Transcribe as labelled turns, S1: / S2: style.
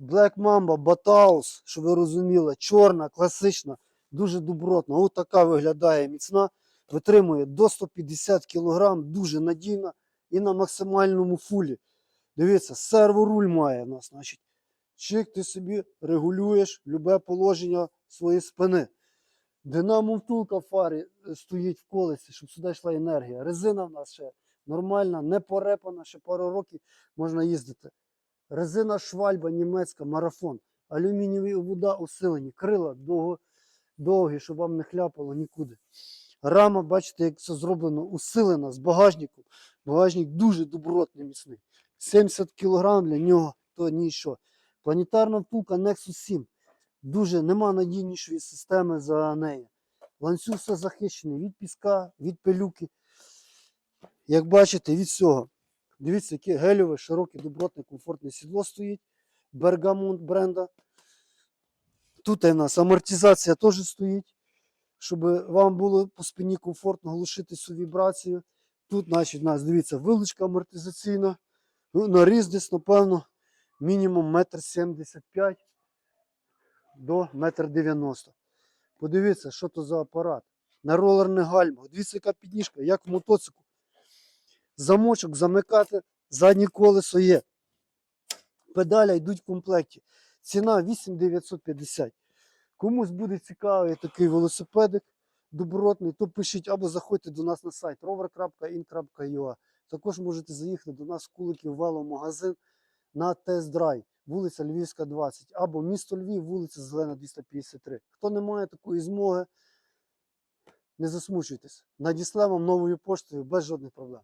S1: Black Mamba, Bataus, щоб ви розуміли, чорна, класична, дуже добротна. Ось така виглядає міцна, витримує до 150 кг, дуже надійна і на максимальному фулі. Дивіться, серворуль має в нас, значить. Чик, ти собі регулюєш любе положення своєї спини. Динамо втулка фарі е, стоїть в колесі, щоб сюди йшла енергія. Резина в нас ще нормальна, не порепана, ще пару років можна їздити. Резина швальба німецька, марафон, алюмінієві вода усилені, крила довго, довгі, щоб вам не хляпало нікуди. Рама, бачите, як це зроблено, усилена з багажником. Багажник дуже добротний, міцний. 70 кг для нього то ніщо. Планетарна втулка Nexus 7. Дуже нема надійнішої системи за неї. Ланцюг все захищений від піска, від пилюки. Як бачите, від всього. Дивіться, яке гельове, широке, добротне, комфортне сідло стоїть. Бергамонт бренда. Тут у нас амортизація теж стоїть, щоб вам було по спині комфортно глушити цю вібрацію. Тут, значить, у нас, дивіться, вилучка амортизаційна. Ну, наріз десь, напевно, мінімум метр сімдесят п'ять до метр дев'яносто. Подивіться, що то за апарат. На ролерних гальмах. Дивіться, яка підніжка, як в мотоциклу. Замочок замикати, заднє колесо є. Педаля йдуть в комплекті. Ціна 8950. Комусь буде цікавий такий велосипедик добротний, то пишіть або заходьте до нас на сайт rover.in.ua. Також можете заїхати до нас в Куликів веломагазин на тест-драйв, вулиця Львівська, 20, або місто Львів, вулиця Зелена 253. Хто не має такої змоги, не засмучуйтесь. Надіслемо вам новою поштою без жодних проблем.